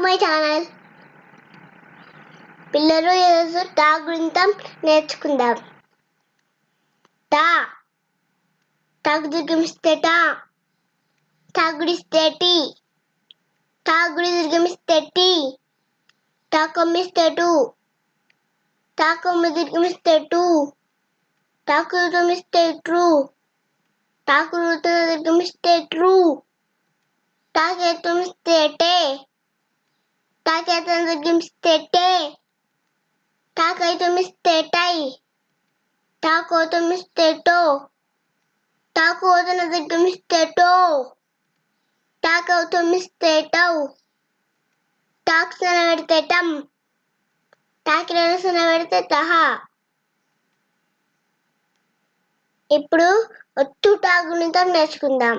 My channel. పిల్లలు ఈరోజు టా గురించి నేర్చుకుందాం. టా టాకు దిగమిస్తే టా తగుడిస్తే టీ. తాగుడి దిగమిస్తే టీ. తాకొమ్మిస్తే టూ. తాకొమ్మి దిగమిస్తే టూ. తాకులు తొమ్మిస్తే ట్రూ. తాకులు దిగమిస్తే ట్రూ. తాకే తొమ్మిస్తే టే. తాకే దిగమిస్తే టే తాకై తొమ్మిస్తే టై తాకో తొమ్మిస్తే టో తాకు వదన దిగమిస్తే టో తాకవు తొమ్మిస్తే టౌ టాక్సన పెడితే టమ్ తాకిరసన పెడితే తహ. ఇప్పుడు ఒత్తు టాగునితో నేర్చుకుందాం.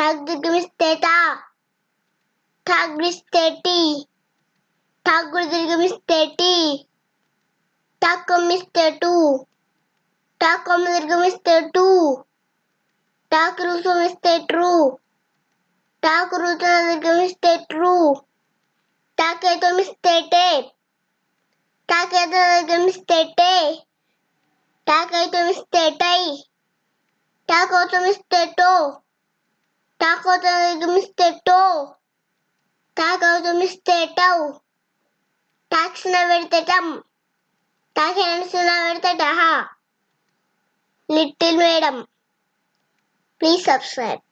탁구들금스테다 탁그리스테티 탁구들금스테티 탁검미스테투 탁검들금스테투 탁루소미스테트루 탁루토나들금스테트루 탁에토미스테테 탁에토나들금스테테 탁에토미스테타이 탁오토미스테토 టాక్సిన పెడితే టమ్ టాకిన పెడితే టహా లిటిల్ మేడం ప్లీజ్ సబ్స్క్రైబ్.